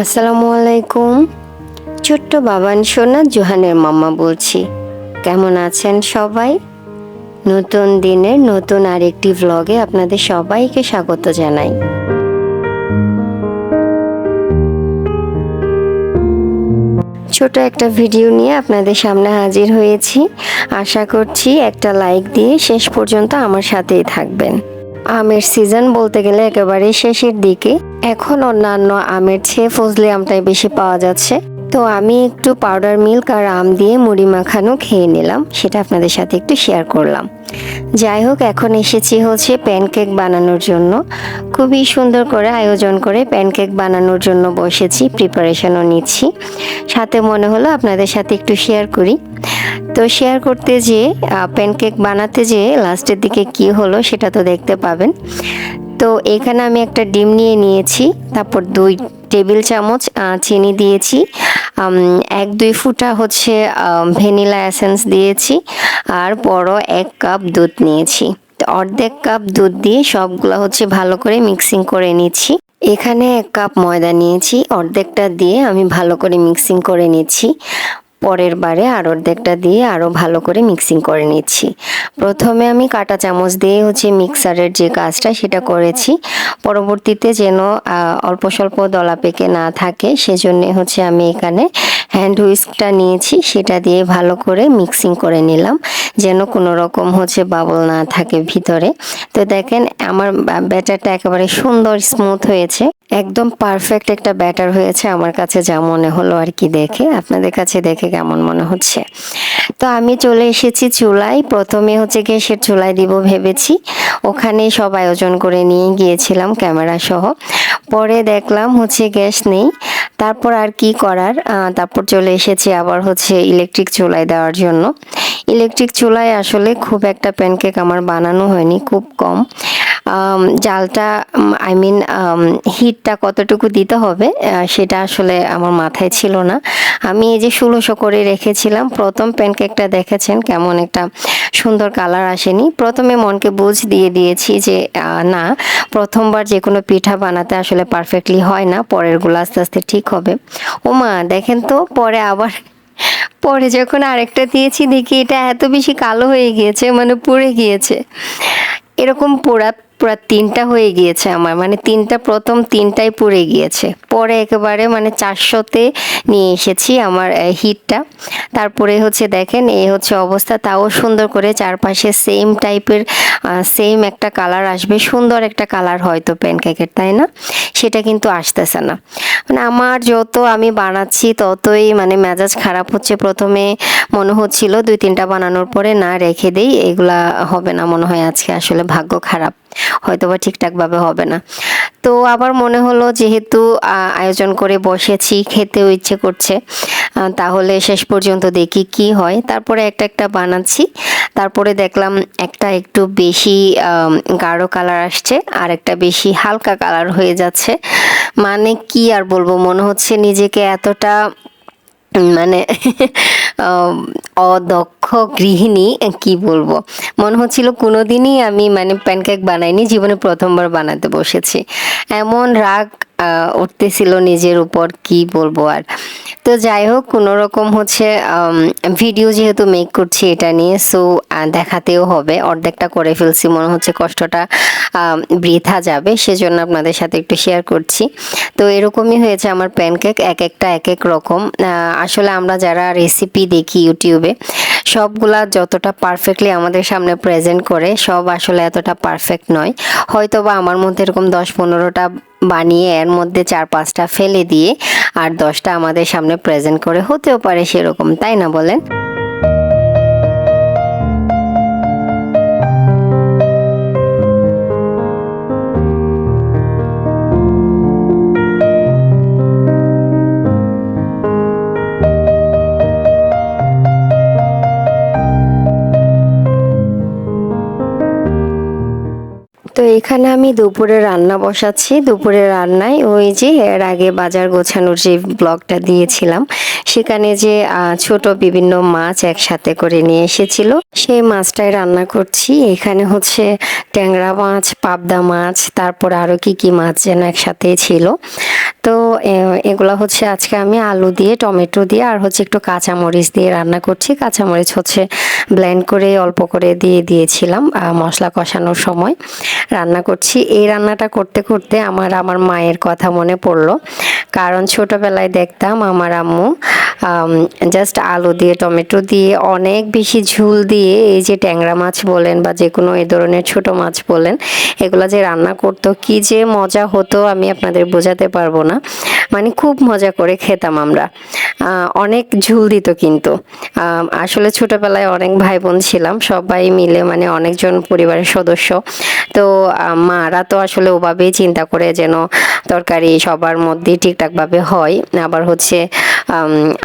আসসালামু আলাইকুম ছোট্ট বাবান সোনা জোহানের মাম্মা বলছি। কেমন আছেন সবাই? নতুন দিনের নতুন আরেকটি ভ্লগে আপনাদের সবাইকে স্বাগত জানাই। ছোট একটা ভিডিও নিয়ে আপনাদের সামনে হাজির হয়েছি। আশা করছি একটা লাইক দিয়ে শেষ পর্যন্ত আমার সাথেই থাকবেন। আমের সিজন বলতে গেলে একেবারে শেষের দিকে। এখন অন্যান্য আমের চেয়ে ফজলি আমটাই বেশি পাওয়া যাচ্ছে। তো আমি একটু পাউডার মিল্ক আর আম দিয়ে মুড়ি মাখানো খেয়ে নিলাম। সেটা আপনাদের সাথে একটু শেয়ার করলাম। যাই হোক, এখন এসেছি হচ্ছে প্যানকেক বানানোর জন্য। খুবই সুন্দর করে আয়োজন করে প্যানকেক বানানোর জন্য বসেছি প্রিপারেশনও নিচ্ছি। সাথে মনে হলো আপনাদের সাথে একটু শেয়ার করি। তো শেয়ার করতে যে প্যানকেক বানাতে যে লাস্টের দিকে কি হলো সেটা তো দেখতে পাবেন। তো এখানে আমি একটা ডিম নিয়ে নিয়েছি, তারপর দুই টেবিল চামচ চিনি দিয়েছি। এক, দুই ফুটা হচ্ছে ভ্যানিলা এসেন্স দিয়েছি আর বড় এক কাপ দুধ নিয়েছি। অর্ধেক কাপ দুধ দিয়ে সবগুলো হচ্ছে ভালো করে মিক্সিং করে নিচ্ছি। এখানে এক কাপ ময়দা নিয়েছি, অর্ধেকটা দিয়ে আমি ভালো করে মিক্সিং করে নিচ্ছি। পরের বারে আর অর্ধেকটা দিয়ে আরও ভালো করে মিক্সিং করে নিচ্ছি। প্রথমে আমি কাটা চামচ দিয়ে হচ্ছে মিক্সারের যে কাজটা সেটা করেছি। পরবর্তীতে যেন অল্প স্বল্প দলা পেকে না থাকে, সেজন্য হচ্ছে আমি এখানে হ্যান্ড হুইস্কটা নিয়েছি সেটা দিয়ে ভালো করে মিক্সিং করে নিলাম যেন কোনো রকম হচ্ছে বাবল না থাকে ভিতরে। তো দেখেন আমার ব্যাটারটা একেবারে সুন্দর স্মুথ হয়েছে। একদম পারফেক্ট একটা ব্যাটার হয়েছে আমার কাছে যা মনে হলো আর কি দেখে। আপনাদের কাছে দেখে কেমন মনে হচ্ছে? তো আমি চলে এসেছি চুলায়। প্রথমে হচ্ছে গ্যাসের চুলায় দিব ভেবেছি। ওখানে সব আয়োজন করে নিয়ে গিয়েছিলাম ক্যামেরা সহ। পরে দেখলাম হচ্ছে গ্যাস নেই। তারপর আর কি করার? আহ, তারপর চলে এসেছি আবার হচ্ছে ইলেকট্রিক চুলায় দেওয়ার জন্য। ইলেকট্রিক চুলায় আসলে খুব একটা প্যানকেক আমার বানানো হয়নি, খুব কম। জালটা আই মিন হিটটা কতটুকু দিতে হবে সেটা আসলে আমার মাথায় ছিল না। আমি এই যে ষোলোশো করে রেখেছিলাম, প্রথম প্যানকেকটা দেখেছেন, কেমন একটা সুন্দর কালার আসেনি। প্রথমে মনকে বুঝ দিয়ে দিয়েছি যে না, প্রথমবার যে কোনো পিঠা বানাতে আসলে পারফেক্টলি হয় না, পরেরগুলো আস্তে আস্তে ঠিক হবে। ও মা দেখেন তো, পরে আবার, পরে যখন আরেকটা দিয়েছি, দেখি এটা এত বেশি কালো হয়ে গিয়েছে মানে পুড়ে গিয়েছে। এরকম পোড়া পুরা তিনটা হয়ে গিয়েছে আমার। মানে তিনটা প্রথম তিনটাই পুড়ে গিয়েছে। পরে একেবারে মানে চারশোতে নিয়ে এসেছি আমার হিটটা। তারপরে হচ্ছে দেখেন, এই হচ্ছে অবস্থা। তাও সুন্দর করে চারপাশে সেম টাইপের সেম একটা কালার আসবে। সুন্দর একটা কালার হয়তো প্যানকেকের তাই না? সেটা কিন্তু আসতেছে না। মানে আমার যত আমি বানাচ্ছি, ততই মানে মেজাজ খারাপ হচ্ছে। প্রথমে মনে হচ্ছিল দুই তিনটা বানানোর পরে না রেখে দেই, এগুলা হবে না মনে হয় আজকে। আসলে ভাগ্য খারাপ। হয়তো বা ঠিকঠাকভাবে হবে না। তো আবার মনে হলো যেহেতু আয়োজন করে বসেছি, খেতেও ইচ্ছে করছে তাহলে শেষ পর্যন্ত দেখি কি হয়। তারপরে একটা একটা বানাচ্ছি। তারপরে দেখলাম একটা একটু বেশি গাঢ় কালার আসছে, আর একটা বেশি হালকা কালার হয়ে যাচ্ছে। মানে কি আর বলব, মনে হচ্ছে নিজেকে এতটা মানে অদক্ষ গৃহিণী, কি বলব? মনে হচ্ছিল কোনোদিনই আমি মানে প্যানকেক বানাইনি, জীবনে প্রথমবার বানাতে বসেছি। এমন রাগ উঠতেছিল নিজের উপর, কি বলব আর? তো যাই হোক কোনো রকম হচ্ছে ভিডিও যেহেতু মেক করছি এটা নিয়ে সো দেখাতেও হবে। অর্ধেকটা করে ফেলছি, মনে হচ্ছে কষ্টটা বৃথা যাবে, সেজন্য আপনাদের সাথে একটু শেয়ার করছি। তো এরকমই হয়েছে আমার প্যানকেক এক একটা এক এক রকম। আসলে আমরা যারা রেসিপি দেখি ইউটিউবে সবগুলা যতটা পারফেক্টলি আমাদের সামনে প্রেজেন্ট করে, সব আসলে এতটা পারফেক্ট নয়। হয়তো বা আমার মধ্যে এরকম দশ পনেরোটা বানিয়ে এর মধ্যে চার পাঁচটা ফেলে দিয়ে আর দশটা আমাদের সামনে প্রেজেন্ট করে, হতেও পারে সেরকম, তাই না বলেন? এখানে আমি দুপুরে রান্না বসাচ্ছি। দুপুরে রান্নায় ওই যে এর আগে বাজার গোছানোর যে ব্লগটা দিয়েছিলাম, সেখানে যে ছোট বিভিন্ন মাছ একসাথে করে নিয়ে এসেছিল। সেই মাছটাই রান্না করছি। এখানে হচ্ছে ট্যাংরা মাছ, পাবদা মাছ, তারপর আরও কি কি মাছ যেন একসাথে ছিল। তো এগুলা হচ্ছে আজকে আমি আলু দিয়ে, টমেটো দিয়ে আর হচ্ছে একটু কাঁচামরিচ দিয়ে রান্না করছি। কাঁচামরিচ হচ্ছে ব্লেন্ড করে অল্প করে দিয়ে দিয়েছিলাম মশলা কষানোর সময়। রান্না করছি। এই রান্নাটা করতে করতে আমার আমার মায়ের কথা মনে পড়ল। কারণ ছোটবেলায় দেখতাম আমার আম্মু জাস্ট আলু দিয়ে, টমেটো দিয়ে, অনেক বেশি ঝুল দিয়ে এই যে ট্যাংরা মাছ বলেন বা যে কোনো এই ধরনের ছোট মাছ বলেন, এগুলো যে রান্না করতো, কি যে মজা হতো আমি আপনাদের বোঝাতে পারব না। মানে খুব মজা করে খেতাম আমরা। অনেক ঝুল দিত কিন্তু। আসলে ছোটবেলায় অনেক ভাই বোন ছিলাম, সবাই মিলে মানে অনেকজন পরিবারের সদস্য। তো মারা তো আসলে ওভাবেই চিন্তা করে যেন তরকারি সবার মধ্যেই ঠিকঠাকভাবে হয়। আবার হচ্ছে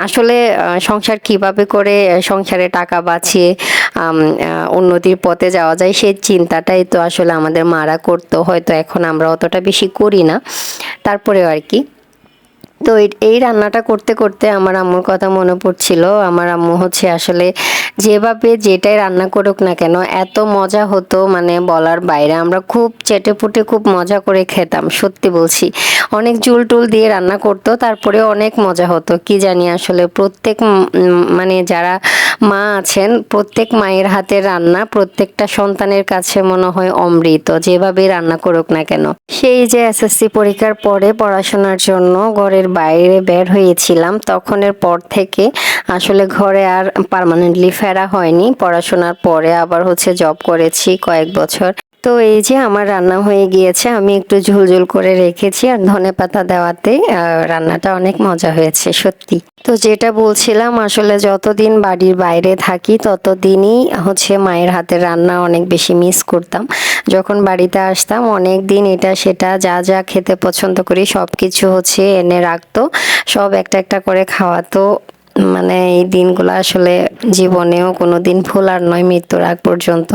আসলে সংসার কীভাবে করে সংসারে টাকা বাঁচিয়ে উন্নতির পথে যাওয়া যায় সেই চিন্তাটাই তো আসলে আমাদের মারা করতো। হয়তো এখন আমরা অতটা বেশি করি না। তারপরেও আর কি। তো এই- রান্নাটা করতে করতে আমার আম্মুর কথা মনে পড়ছিল। আমার আম্মু হচ্ছে আসলে যেভাবে যেটাই রান্না করুক না কেন, এত মজা হতো মানে বলার বাইরে। আমরা খুব চেটেপুটে খুব মজা করে খেতাম, সত্যি বলছি। অনেক জুল টুল দিয়ে রান্না করতো তারপরে অনেক মজা হতো। কি জানি আসলে প্রত্যেক মানে যারা মা আছেন, প্রত্যেক মায়ের হাতের রান্না, প্রত্যেকটা সন্তানের কাছে মনে হয় অমৃত, যেভাবে রান্না করুক না কেন। সেই যে এসএসসি পরীক্ষার পরে পড়াশোনার জন্য ঘরের বাইরে বের হয়েছিলাম, তখনের পর থেকে আসলে ঘরে আর পারমানেন্টলি ফেরা হয়নি। পড়াশোনার পরে আবার হচ্ছে জব করেছি কয়েক বছর। তো এই যে আমার রান্না হয়ে গিয়েছে, আমি একটু ঝুলঝুল করে রেখেছি আর ধনে পাতা দেওয়াতে রান্নাটা অনেক মজা হয়েছে, সত্যি। তো যেটা বলছিলাম, আসলে যতদিন বাড়ির বাইরে থাকি, ততদিনই হচ্ছে মায়ের হাতের রান্না অনেক বেশি মিস করতাম। যখন বাড়িতে আসতাম, অনেক দিন এটা সেটা যা যা খেতে পছন্দ করি সব কিছু হচ্ছে এনে রাখতো, সব একটা একটা করে খাওয়াতো। মানে এই দিনগুলো আসলে জীবনেও কোনো দিন ভোলার নয়, মৃত্যুর আগ পর্যন্ত।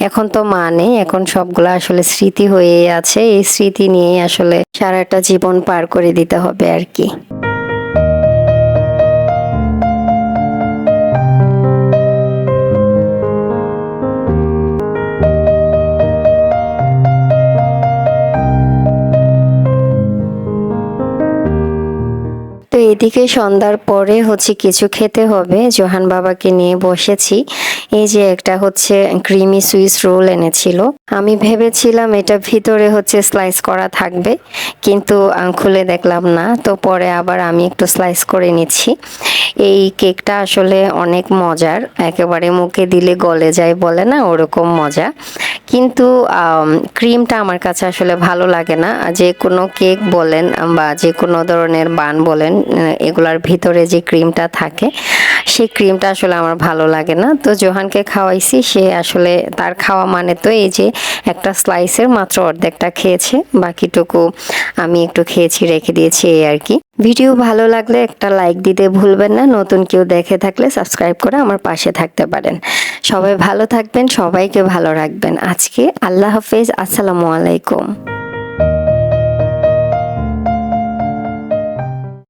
এখন তো মা নেই, এখন সবগুলো আসলে স্মৃতি হয়ে আছে। এই স্মৃতি নিয়েই আসলে সারাটা জীবন পার করে দিতে হবে আর কি। এদিকে সন্ধ্যার পরে হচ্ছে কিছু খেতে হবে। জোহান বাবাকে নিয়ে বসেছি। এই যে একটা হচ্ছে ক্রিমি সুইস রোল এনেছিল। আমি ভেবেছিলাম এটা ভিতরে হচ্ছে স্লাইস করা থাকবে, কিন্তু খুলে দেখলাম না। তো পরে আবার আমি একটু স্লাইস করে নিচ্ছি। এই কেকটা আসলে অনেক মজার। একেবারে মুখে দিলে গলে যায় বলে না, ওরকম মজা। কিন্তু ক্রিমটা আমার কাছে আসলে ভালো লাগে না। যে কোনো কেক বলেন বা যে কোনো ধরনের বান বলেন এগুলার ভিতরে যে ক্রিমটা থাকে, সেই ক্রিমটা আসলে আমার ভালো লাগে না। তো জোহানকে খাওয়াইছি, সে আসলে তার খাওয়া মানে তো এই যে একটা স্লাইসের মাত্র অর্ধেকটা খেয়েছে, বাকিটুকু আমি একটু খেয়েছি, রেখে দিয়েছি এই আর কি। ভিডিও ভালো লাগলে একটা লাইক দিতে ভুলবেন না, নতুন কেউ দেখে থাকলে সাবস্ক্রাইব করে আমার পাশে থাকতে পারেন। সবাই ভালো থাকবেন, সবাইকে ভালো রাখবেন। আজকে আল্লাহ হাফেজ, আসসালামু আলাইকুম।